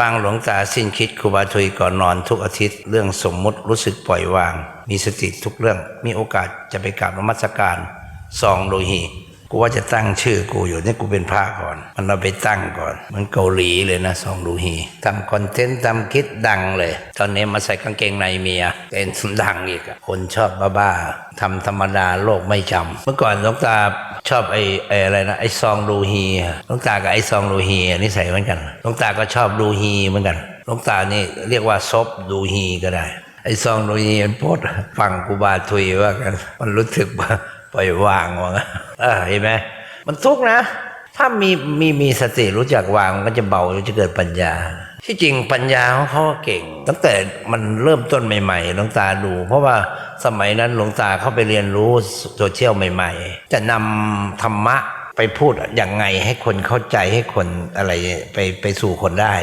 ฟังหลวงตาสิ้นคิดครูบาทุยก่อนนอนทุกอาทิตย์เรื่องสมมุติรู้สึกปล่อยวาง มีสติทุกเรื่อง มีโอกาสจะไปกราบนมัสการซองโดฮีกูว่าจะตั้งชื่อกูอยู่นี่กูเป็นพระก่อน มันเอาไปตั้งก่อน มันเกาหลีเลยนะซองดูฮีทำคอนเทนต์ทำคลิปดังเลย ตอนนี้มาใส่กางเกงในเมียเป็นดังอีกคนชอบบ้าๆทำธรรมดาโลกไม่จำเมื่อก่อนหลวงตา ชอบไอ้ไอ้อะไรนะไอ้ซองดูฮีหลวงตากับไอ้ซองดูฮีนิสัยเหมือนกันหลวงตาก็ชอบดูฮีเหมือนกันหลวงตานี่เรียกว่าซบดูฮีก็ได้ ไอ้ซองดูฮีมันโพดฟังกูบาทุยว่ากันมันรู้สึกว่าปล่อยวางว่างั้นเออเห็นไหมมันทุกข์นะ ถ้ามีมีมีสติรู้จักวางมันก็จะเบาจะเกิดปัญญา ที่จริงปัญญาของเขาก็เก่ง ตั้งแต่มันเริ่มต้นใหม่ๆหลวงตาดู เพราะว่าสมัยนั้นหลวงตาเข้าไปเรียนรู้โซเชียลใหม่ ๆ จะนำธรรมะไปพูดอย่างไงให้คนเข้าใจให้คนอะไรไปไปสู่คนได้